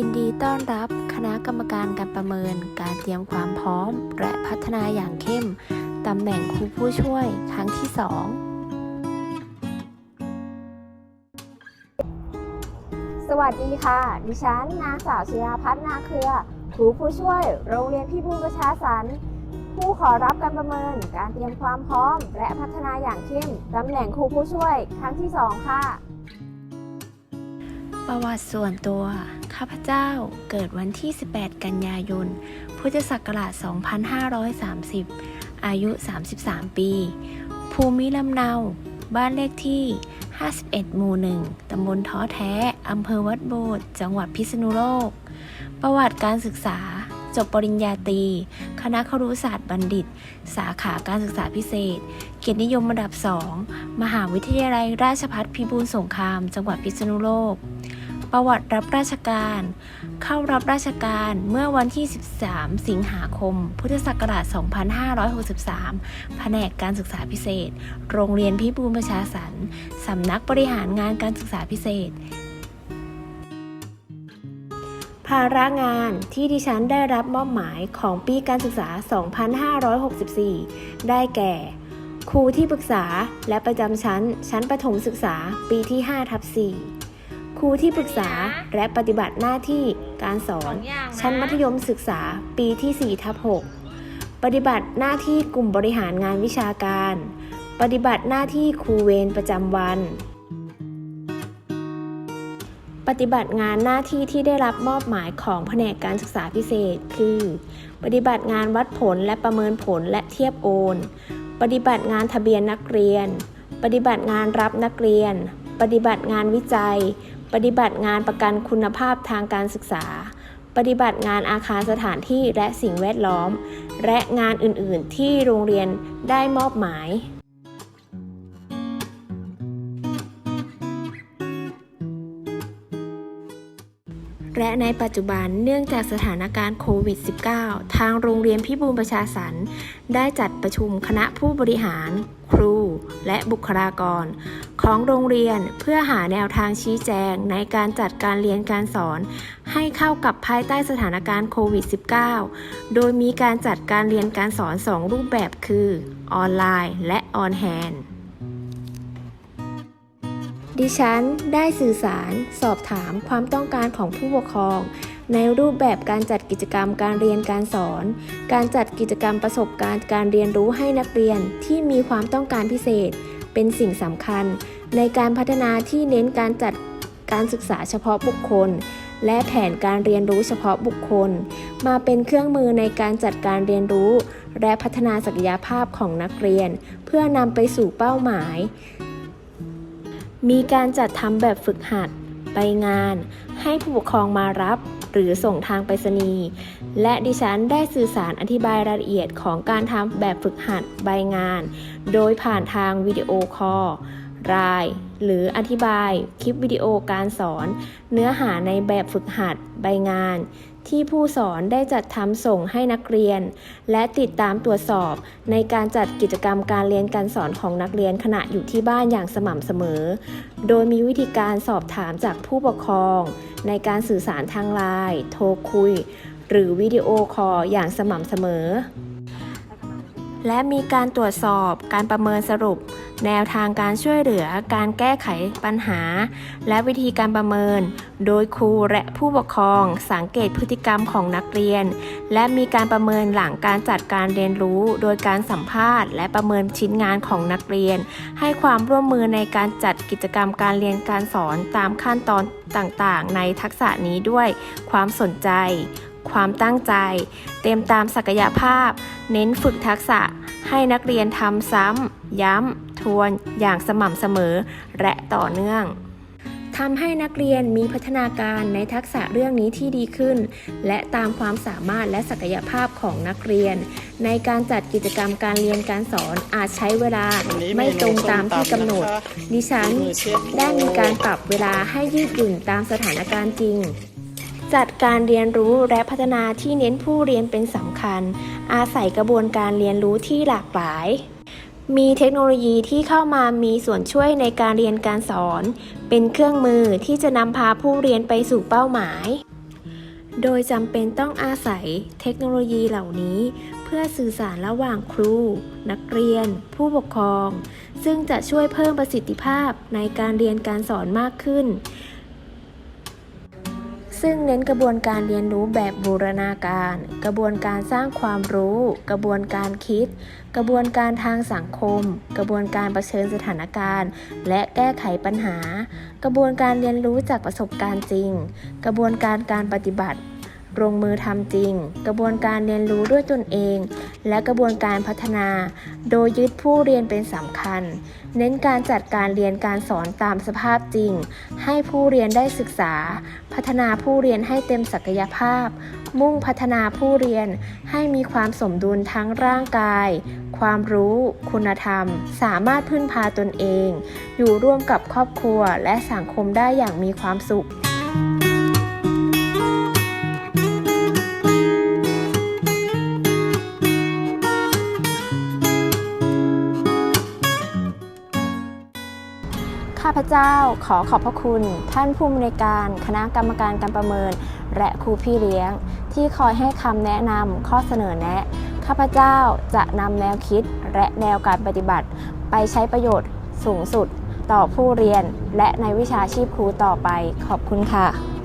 ยินดีต้อนรับคณะกรรมการการประเมิน การเตรียมความพร้อม และพัฒนาอย่างเข้ม ตำแหน่งครูผู้ช่วยครั้งที่ 2 สวัสดีค่ะ ดิฉันนางสาวชยาพัฒนาเครือ ครูผู้ช่วย โรงเรียนพี่บูลประชาสรรค์ผู้ขอรับการประเมิน การเตรียมความพร้อม และพัฒนาอย่างเข้มตำแหน่งครูผู้ช่วย ครั้งที่ 2 ค่ะ ประวัติส่วนตัว ข้าพเจ้าเกิดวันที่ 18 กันยายน พุทธศักราช 2530 อายุ 33 ปี ภูมิลำเนา บ้านเลขที่ 51 หมู่ 1 ตำบลท้อแท้ อำเภอวัดโบด จังหวัดพิษณุโลก ประวัติการศึกษา จบปริญญาตรี คณะครุศาสตร์บัณฑิต สาขาการศึกษาพิเศษ เกียรตินิยมระดับ 2 มหาวิทยาลัยราชภัฏพิบูลสงคราม จังหวัดพิษณุโลก ประวัติรับราชการ เข้ารับราชการเมื่อวันที่ 13 สิงหาคม พุทธศักราช 2563 แผนกการศึกษาพิเศษ โรงเรียนพิบูลประชาสรรค์สำนักบริหารงานการศึกษาพิเศษ ภาระงานที่ดิฉันได้รับมอบหมายของปีการศึกษา 2564 ได้แก่ครูที่ปรึกษาและประจำชั้น ชั้นประถมศึกษาปีที่5ทับ4 ครูที่ปรึกษาและปฏิบัติหน้าที่การสอน ชั้นมัธยมศึกษาปีที่4ทับ6ปฏิบัติหน้าที่กลุ่มบริหารงานวิชาการ ปฏิบัติหน้าที่ครูเวรประจำวัน ปฏิบัติงานหน้าที่ที่ได้รับมอบหมายของแผนกการศึกษาพิเศษ คือ ปฏิบัติงานวัดผลและประเมินผลและเทียบโอน ปฏิบัติงานทะเบียนนักเรียน ปฏิบัติงานรับนักเรียน ปฏิบัติงานวิจัย ปฏิบัติงานประกันคุณภาพทางการศึกษา ปฏิบัติงานอาคารสถานที่และสิ่งแวดล้อม และงานอื่น ๆ ที่โรงเรียนได้มอบหมาย และในปัจจุบันเนื่องจากสถานการณ์โควิด -19 ทางโรงเรียนพิบูลประชาสรรค์ได้จัดประชุมคณะผู้บริหาร ครู และบุคลากร ของโรงเรียนเพื่อหาแนวทางชี้แจงในการจัดการเรียนการสอน ให้เข้ากับภายใต้สถานการณ์โควิด -19 โดยมีการจัดการเรียนการสอน 2 รูปแบบคือ ออนไลน์ และออนแฮนด์ ดิฉันได้สื่อสารสอบถามความต้องการของผู้ปกครอง ในรูปแบบการจัดกิจกรรมการเรียนการสอน การจัดกิจกรรมประสบการณ์การเรียนรู้ให้นักเรียนที่มีความต้องการพิเศษ เป็นสิ่งสำคัญ ในการพัฒนาที่เน้นการจัดการศึกษาเฉพาะบุคคล และแผนการเรียนรู้เฉพาะบุคคล มาเป็นเครื่องมือในการจัดการเรียนรู้ และพัฒนาศักยภาพของนักเรียน เพื่อนำไปสู่เป้าหมาย มีการจัดทำแบบฝึกหัด ไปงาน ให้ผู้ปกครองมารับ หรือส่งทางไปรษณีย์ และดิฉันได้สื่อสารอธิบายรายละเอียดของการทำแบบฝึกหัดใบงาน โดยผ่านทางวิดีโอคอลราย หรืออธิบายคลิปวิดีโอการสอน เนื้อหาในแบบฝึกหัดใบงาน ที่ผู้สอนได้จัดทำส่งให้นักเรียน และติดตามตรวจสอบในการจัดกิจกรรมการเรียนการสอนของนักเรียนขณะอยู่ที่บ้านอย่างสม่ำเสมอ โดยมีวิธีการสอบถามจากผู้ปกครอง ในการสื่อสารทางไลน์โทรคุย หรือวิดีโอคอลอย่างสม่ำเสมอ และมีการตรวจสอบการประเมินสรุป แนวทางการช่วยเหลือการแก้ไขปัญหา และวิธีการประเมิน โดยครูและผู้ปกครองสังเกตพฤติกรรมของนักเรียน และมีการประเมินหลังการจัดการเรียนรู้ โดยการสัมภาษณ์ และประเมินชิ้นงานของนักเรียน ให้ความร่วมมือในการจัดกิจกรรมการเรียนการสอนตามขั้นตอนต่างๆ ในทักษะนี้ด้วยความสนใจ ความตั้งใจ เต็มตามศักยภาพ เน้นฝึกทักษะ ให้นักเรียนทำซ้ำ ย้ำ ทวนอย่างสม่ำเสมอ และต่อเนื่องทำให้นักเรียนมีพัฒนาการในทักษะเรื่องนี้ที่ดีขึ้น และตามความสามารถและศักยภาพของนักเรียน ในการจัดกิจกรรมการเรียนการสอนอาจใช้เวลาไม่ตรงตามที่กำหนด ดิฉันได้มีการปรับเวลาให้ยืดหยุ่นตามสถานการณ์จริง จัดการเรียนรู้และพัฒนาที่เน้นผู้เรียนเป็นสำคัญ อาศัยกระบวนการเรียนรู้ที่หลากหลาย มีเทคโนโลยีที่เข้ามามีส่วนช่วยในการเรียนการสอน เป็นเครื่องมือที่จะนำพาผู้เรียนไปสู่เป้าหมาย โดยจำเป็นต้องอาศัยเทคโนโลยีเหล่านี้ เพื่อสื่อสารระหว่างครู นักเรียน ผู้ปกครอง ซึ่งจะช่วยเพิ่มประสิทธิภาพในการเรียนการสอนมากขึ้น ซึ่งเน้นกระบวนการเรียนรู้แบบบูรณาการ กระบวนการสร้างความรู้ กระบวนการคิด กระบวนการทางสังคม กระบวนการเผชิญสถานการณ์ และแก้ไขปัญหา กระบวนการเรียนรู้จากประสบการณ์จริง กระบวนการการปฏิบัติ ลงมือทำจริง กระบวนการเรียนรู้ด้วยตนเอง และกระบวนการพัฒนา โดยยึดผู้เรียนเป็นสำคัญ เน้นการจัดการเรียนการสอนตามสภาพจริง ให้ผู้เรียนได้ศึกษา พัฒนาผู้เรียนให้เต็มศักยภาพ มุ่งพัฒนาผู้เรียนให้มีความสมดุลทั้งร่างกาย ความรู้ คุณธรรม สามารถพึ่งพาตนเอง อยู่ร่วมกับครอบครัวและสังคมได้อย่างมีความสุข ข้าพเจ้าขอขอบพระคุณ ท่านผู้อำนวยการคณะกรรมการการประเมิน และครูพี่เลี้ยง ที่คอยให้คำแนะนำข้อเสนอแนะ ข้าพเจ้าจะนำแนวคิดและแนวการปฏิบัติ ไปใช้ประโยชน์สูงสุดต่อผู้เรียนและในวิชาชีพครูต่อไปขอบคุณค่ะ